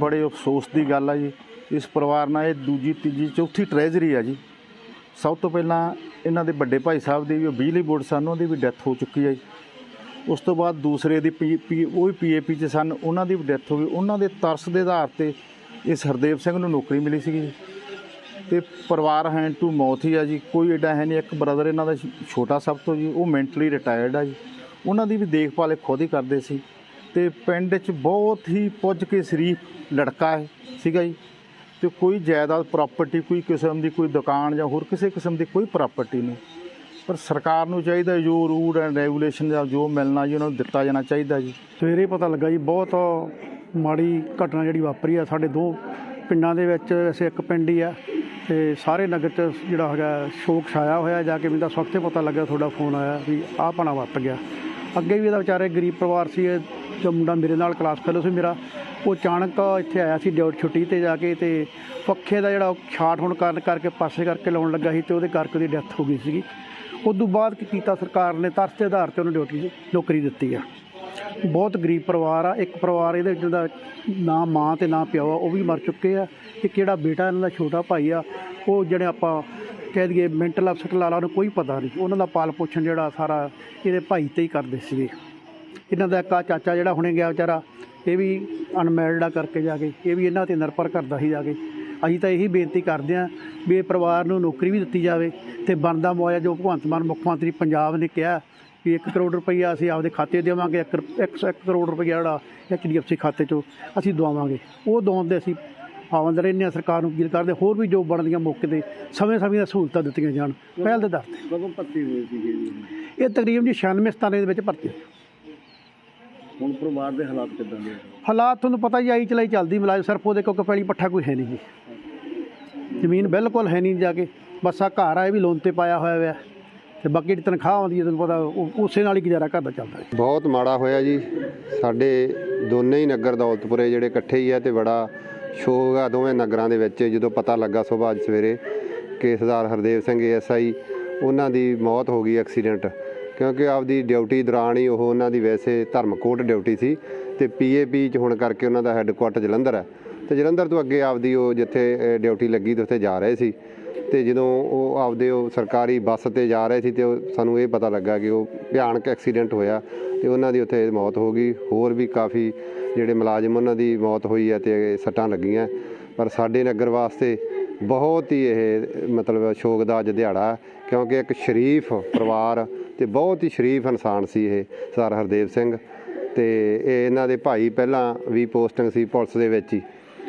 ਬੜੇ ਅਫਸੋਸ ਦੀ ਗੱਲ ਆ ਜੀ। ਇਸ ਪਰਿਵਾਰ ਨਾਲ ਇਹ ਦੂਜੀ, ਤੀਜੀ, ਚੌਥੀ ਟ੍ਰੈਜਰੀ ਆ ਜੀ। ਸਭ ਤੋਂ ਪਹਿਲਾਂ ਇਹਨਾਂ ਦੇ ਵੱਡੇ ਭਾਈ ਸਾਹਿਬ ਦੀ ਵੀ ਬਿਜਲੀ ਬੋਰਡ ਸਾਨੂੰ ਦੀ ਵੀ ਡੈਥ ਹੋ ਚੁੱਕੀ ਹੈ ਉਸ ਤੋਂ ਬਾਅਦ ਦੂਸਰੇ ਦੀ ਪੀ ਪੀ ਉਹ ਵੀ ਪੀਏਪੀ ਚ ਸਨ, ਉਹਨਾਂ ਦੀ ਵੀ ਡੈਥ ਹੋ ਗਈ। ਉਹਨਾਂ ਦੇ ਤਰਸ ਦੇ ਆਧਾਰ ਤੇ ਇਸ ਹਰਦੇਵ ਸਿੰਘ ਨੂੰ ਨੌਕਰੀ ਮਿਲੀ ਸੀਗੀ ਜੀ। ਤੇ ਪਰਿਵਾਰ ਹੈਂਡ ਟੂ ਮੌਤ ਹੀ ਆ ਜੀ। ਕੋਈ ਐਡਾ ਹੈ ਨਹੀਂ, ਇੱਕ ਬ੍ਰਦਰ ਇਹਨਾਂ ਦਾ ਛੋਟਾ ਸਭ ਤੋਂ ਜੀ, ਉਹ ਮੈਂਟਲੀ ਰਿਟਾਇਰਡ ਆ ਜੀ। ਉਹਨਾਂ ਦੀ ਵੀ ਦੇਖਭਾਲ ਇਹ ਖੁਦ ਹੀ ਕਰਦੇ ਸੀ। ਤੇ ਪਿੰਡ 'ਚ ਬਹੁਤ ਹੀ ਪੁੱਜ ਕੇ ਸ਼ਰੀਫ ਲੜਕਾ ਹੈ ਸੀਗਾ ਜੀ। ਤੇ ਕੋਈ ਜਾਇਦਾਦ ਪ੍ਰਾਪਰਟੀ ਕੋਈ ਕਿਸਮ ਦੀ ਕੋਈ ਦੁਕਾਨ ਜਾਂ ਹੋਰ ਕਿਸੇ ਕਿਸਮ ਦੀ ਕੋਈ ਪ੍ਰਾਪਰਟੀ ਨਹੀਂ। ਪਰ ਸਰਕਾਰ ਨੂੰ ਚਾਹੀਦਾ ਜੋ ਰੂਲ ਐਂਡ ਰੈਗੂਲੇਸ਼ਨ ਦਾ ਜੋ ਮਿਲਣਾ ਜੀ, ਉਹਨਾਂ ਨੂੰ ਦਿੱਤਾ ਜਾਣਾ ਚਾਹੀਦਾ ਜੀ। ਸਵੇਰੇ ਪਤਾ ਲੱਗਾ ਜੀ, ਬਹੁਤ ਮਾੜੀ ਘਟਨਾ ਜਿਹੜੀ ਵਾਪਰੀ ਆ ਸਾਡੇ ਦੋ ਪਿੰਡਾਂ ਦੇ ਵਿੱਚ, ਵੈਸੇ ਇੱਕ ਪਿੰਡ ਹੀ ਆ, ਤੇ ਸਾਰੇ ਨਗਰ 'ਚ ਜਿਹੜਾ ਹੈਗਾ ਸ਼ੋਕ ਛਾਇਆ ਹੋਇਆ ਜਾ ਕੇ ਮੈਨੂੰ ਤਾਂ ਸਵਖਤੇ ਪਤਾ ਲੱਗਾ ਤੁਹਾਡਾ ਫੋਨ ਆਇਆ ਵੀ ਆਹ ਪਣਾ ਵਾਪਰ ਗਿਆ। ਅੱਗੇ ਵੀ ਇਹਦਾ ਵਿਚਾਰੇ ਗਰੀਬ ਪਰਿਵਾਰ ਸੀ, ਇਹ ਜੋ ਮੁੰਡਾ ਮੇਰੇ ਨਾਲ ਕਲਾਸ ਫੈਲੋ ਸੀ ਮੇਰਾ, ਉਹ ਅਚਾਨਕ ਇੱਥੇ ਆਇਆ ਸੀ ਡਿਊਟ ਛੁੱਟੀ ਤੇ ਜਾ ਕੇ ਤੇ ਪੱਖੇ ਦਾ ਜਿਹੜਾ ਛਾਟ ਹੋਣ ਕਾਰਨ ਕਰਕੇ ਪਾਸੇ ਕਰਕੇ ਲਾਉਣ ਲੱਗਾ ਸੀ ਤੇ ਉਹਦੇ ਕਰਕੇ ਉਹਦੀ ਡੈਥ ਹੋ ਗਈ ਸੀਗੀ। ਉਸ ਤੋਂ ਬਾਅਦ ਕੀ ਕੀਤਾ ਸਰਕਾਰ ਨੇ? ਤਰਸ ਦੇ ਆਧਾਰ ਤੇ ਉਹਨੂੰ ਡਿਊਟੀ ਨੌਕਰੀ ਦਿੱਤੀ ਆ। ਬਹੁਤ ਗਰੀਬ ਪਰਿਵਾਰ ਆ। ਇੱਕ ਪਰਿਵਾਰ ਇਹਦੇ ਵਿੱਚ ਦਾ ਨਾ ਮਾਂ ਤੇ ਨਾ ਪਿਓ ਆ, ਉਹ ਵੀ ਮਰ ਚੁੱਕੇ ਆ। ਤੇ ਕਿਹੜਾ ਬੇਟਾ ਇਹਨਾਂ ਦਾ ਛੋਟਾ ਭਾਈ ਆ, ਉਹ ਜਿਹੜੇ ਆਪਾਂ ਕਹਿ ਦਈਏ ਮੈਂਟਲ ਅਪਸੈਟ ਲਾ ਲਾ, ਉਹਨੂੰ ਕੋਈ ਪਤਾ ਨਹੀਂ। ਉਹਨਾਂ ਦਾ ਪਾਲ ਪੋਸ਼ਣ ਜਿਹੜਾ ਸਾਰਾ ਇਹਦੇ ਭਾਈ ਤੇ ਹੀ ਕਰਦੇ ਸੀਗੇ। ਇਹਨਾਂ ਦਾ ਇੱਕ ਚਾਚਾ ਜਿਹੜਾ ਹੁਣੇ ਗਿਆ ਵਿਚਾਰਾ, ਇਹ ਵੀ ਅਨਮੈਰਿਡ ਆ ਕਰਕੇ ਜਾ ਕੇ, ਇਹ ਵੀ ਇਹਨਾਂ ਤੇ ਨਿਰਭਰ ਕਰਦਾ ਸੀ ਜਾ ਕੇ। ਅਸੀਂ ਤਾਂ ਇਹੀ ਬੇਨਤੀ ਕਰਦੇ ਹਾਂ ਵੀ ਇਹ ਪਰਿਵਾਰ ਨੂੰ ਨੌਕਰੀ ਵੀ ਦਿੱਤੀ ਜਾਵੇ ਤੇ ਬਣਦਾ ਮੁਆਵਜ਼ਾ ਜੋ ਭਗਵੰਤ ਮਾਨ ਮੁੱਖ ਮੰਤਰੀ ਪੰਜਾਬ ਨੇ ਕਿਹਾ ਵੀ 1 ਕਰੋੜ ਰੁਪਈਆ ਅਸੀਂ ਆਪਦੇ ਖਾਤੇ ਦੇਵਾਂਗੇ 1 1 ਕਰੋੜ ਰੁਪਈਆ ਜਿਹੜਾ ਐਚਡੀਐਫਸੀ ਖਾਤੇ 'ਚੋਂ ਅਸੀਂ ਦਵਾਵਾਂਗੇ। ਉਹ ਦਵਾਉਣ ਦੇ ਅਸੀਂ ਪਾਬੰਦ ਰਹਿੰਦੇ ਹਾਂ ਸਰਕਾਰ ਨੂੰ ਅਪੀਲ ਕਰਦੇ ਹੋਰ ਵੀ ਜੋ ਬਣਦੀਆਂ ਮੌਕੇ ਤੇ ਸਮੇਂ ਸਮੇਂ ਦੀਆਂ ਸਹੂਲਤਾਂ ਦਿੱਤੀਆਂ ਜਾਣ ਪਹਿਲ ਦੇ ਦਰ ਤੇ। ਕਦੋਂ ਭਰਤੀ ਸੀਗੇ ਜੀ? ਇਹ ਤਕਰੀਬਨ ਜੀ 96 ਸਤਾਨੇ ਦੇ ਵਿੱਚ ਭਰਤੀ ਹੋਈ। ਹੁਣ ਪਰਿਵਾਰ ਦੇ ਹਾਲਾਤ ਕਿਦਾਂ ਦੇ ਹਾਲਾਤ ਤੁਹਾਨੂੰ ਪਤਾ ਹੀ ਆਈ ਚਲਾਈ ਚੱਲਦੀ ਮਲਾਜ ਸਿਰਫ ਉਹਦੇ ਕਿਉਂਕਿ ਪਹਿਲੀ ਪੱਠਾ ਕੋਈ ਹੈ ਨਹੀਂ ਜੀ। ਜ਼ਮੀਨ ਬਿਲਕੁਲ ਹੈ ਨਹੀਂ ਜਾ ਕੇ। ਬਸ ਆ ਘਰ ਆ, ਇਹ ਵੀ ਲੋਨ ਤੇ ਪਾਇਆ ਹੋਇਆ ਹੋਇਆ ਤੇ ਬਾਕੀ ਜਿਹੜੀ ਤਨਖਾਹ ਆਉਂਦੀ ਹੈ ਤੁਹਾਨੂੰ ਪਤਾ, ਉਹ- ਉਸੇ ਨਾਲ ਹੀ ਗੁਜ਼ਾਰਾ ਘਰ ਦਾ ਚੱਲਦਾ ਹੈ। ਬਹੁਤ ਮਾੜਾ ਹੋਇਆ ਜੀ। ਸਾਡੇ ਦੋਨੇ ਹੀ ਨਗਰ ਦੌਲਤਪੁਰੇ ਜਿਹੜੇ ਇਕੱਠੇ ਹੀ ਆ ਤੇ ਬੜਾ ਸ਼ੋਕ ਆ ਦੋਵੇਂ ਨਗਰਾਂ ਦੇ ਵਿੱਚ। ਜਦੋਂ ਪਤਾ ਲੱਗਾ ਸੁਬਾਹ ਅੱਜ ਸਵੇਰੇ ਕਿ ਸਰਦਾਰ ਹਰਦੇਵ ਸਿੰਘ ਐਸਆਈ ਉਹਨਾਂ ਦੀ ਮੌਤ ਹੋ ਗਈ ਐਕਸੀਡੈਂਟ ਕਿਉਂਕਿ ਆਪਦੀ ਡਿਊਟੀ ਦੌਰਾਨ ਹੀ ਉਹ ਉਹਨਾਂ ਦੀ ਵੈਸੇ ਧਰਮਕੋਟ ਡਿਊਟੀ ਸੀ। ਤੇ ਪੀਏਪੀ ਚ ਹੋਣ ਕਰਕੇ ਉਹਨਾਂ ਦਾ ਹੈੱਡਕੁਆਟਰ ਜਲੰਧਰ ਹੈ। ਤੇ ਜਲੰਧਰ ਤੋਂ ਅੱਗੇ ਆਪਦੀ ਉਹ ਜਿੱਥੇ ਡਿਊਟੀ ਲੱਗੀ ਤੇ ਉੱਥੇ ਜਾ ਰਹੇ ਸੀ। ਤੇ ਜਦੋਂ ਉਹ ਆਪਦੇ ਉਹ ਸਰਕਾਰੀ ਬੱਸ ਤੇ ਜਾ ਰਹੇ ਸੀ ਤੇ ਉਹ ਸਾਨੂੰ ਇਹ ਪਤਾ ਲੱਗਾ ਕਿ ਉਹ ਭਿਆਨਕ ਐਕਸੀਡੈਂਟ ਹੋਇਆ ਤੇ ਉਹਨਾਂ ਦੀ ਉੱਥੇ ਮੌਤ ਹੋ ਗਈ। ਹੋਰ ਵੀ ਕਾਫੀ ਜਿਹੜੇ ਮੁਲਾਜ਼ਮ ਉਹਨਾਂ ਦੀ ਮੌਤ ਹੋਈ ਹੈ ਤੇ ਸੱਟਾਂ ਲੱਗੀਆਂ। ਪਰ ਸਾਡੇ ਨਗਰ ਵਾਸਤੇ ਬਹੁਤ ਹੀ ਇਹ, ਮਤਲਬ ਸ਼ੋਕ ਦਾ ਅੱਜ ਦਿਹਾੜਾ ਕਿਉਂਕਿ ਇੱਕ ਸ਼ਰੀਫ ਪਰਿਵਾਰ ਤੇ ਬਹੁਤ ਹੀ ਸ਼ਰੀਫ ਇਨਸਾਨ ਸੀ ਇਹ, ਸਰ ਹਰਦੇਵ ਸਿੰਘ। ਤੇ ਇਹ ਇਹਨਾਂ ਦੇ ਭਾਈ ਪਹਿਲਾਂ ਵੀ ਪੋਸਟਿੰਗ ਸੀ ਪੁਲਿਸ ਦੇ ਵਿੱਚ ਹੀ।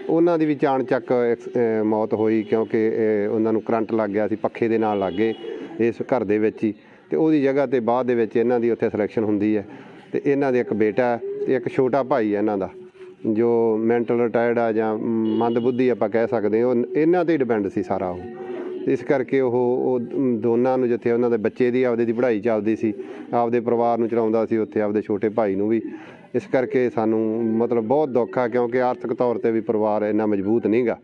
ਉਹਨਾਂ ਦੀ ਵੀ ਚਾਣ ਚੱਕ ਐਕਸ- ਮੌਤ ਹੋਈ ਕਿਉਂਕਿ ਉਹਨਾਂ ਨੂੰ ਕਰੰਟ ਲੱਗ ਗਿਆ ਸੀ, ਪੱਖੇ ਦੇ ਨਾਲ ਲੱਗ ਗਏ ਇਸ ਘਰ ਦੇ ਵਿੱਚ ਹੀ। ਤੇ ਉਹਦੀ ਜਗ੍ਹਾ ਤੇ ਬਾਅਦ ਦੇ ਵਿੱਚ ਇਹਨਾਂ ਦੀ ਉੱਥੇ ਸਿਲੈਕਸ਼ਨ ਹੁੰਦੀ ਹੈ। ਤੇ ਇਹਨਾਂ ਦੇ ਇੱਕ ਬੇਟਾ ਹੈ ਤੇ ਇੱਕ ਛੋਟਾ ਭਾਈ ਹੈ ਇਹਨਾਂ ਦਾ, ਜੋ ਮੈਂਟਲ ਰਿਟਾਇਰਡ ਆ ਜਾਂ ਮੰਦਬੁੱਧੀ ਆਪਾਂ ਕਹਿ ਸਕਦੇ ਹਾਂ, ਉਹ ਇਹਨਾਂ ਤੇ ਡਿਪੈਂਡ ਸੀ ਸਾਰਾ ਉਹ। ਇਸ ਕਰਕੇ ਉਹ ਉਹ ਦੋਨਾਂ ਨੂੰ ਜਿੱਥੇ ਉਹਨਾਂ ਦੇ ਬੱਚੇ ਦੀ ਆਪਦੇ ਦੀ ਪੜ੍ਹਾਈ ਚੱਲਦੀ ਸੀ, ਆਪਦੇ ਪਰਿਵਾਰ ਨੂੰ ਚਲਾਉਂਦਾ ਸੀ, ਉੱਥੇ ਆਪਦੇ ਛੋਟੇ ਭਾਈ ਨੂੰ ਵੀ। ਇਸ ਕਰਕੇ ਸਾਨੂੰ ਮਤਲਬ ਬਹੁਤ ਦੁੱਖ ਆ, ਕਿਉਂਕਿ ਆਰਥਿਕ ਤੌਰ ਤੇ ਵੀ ਪਰਿਵਾਰ ਇੰਨਾ ਮਜ਼ਬੂਤ ਨਹੀਂਗਾ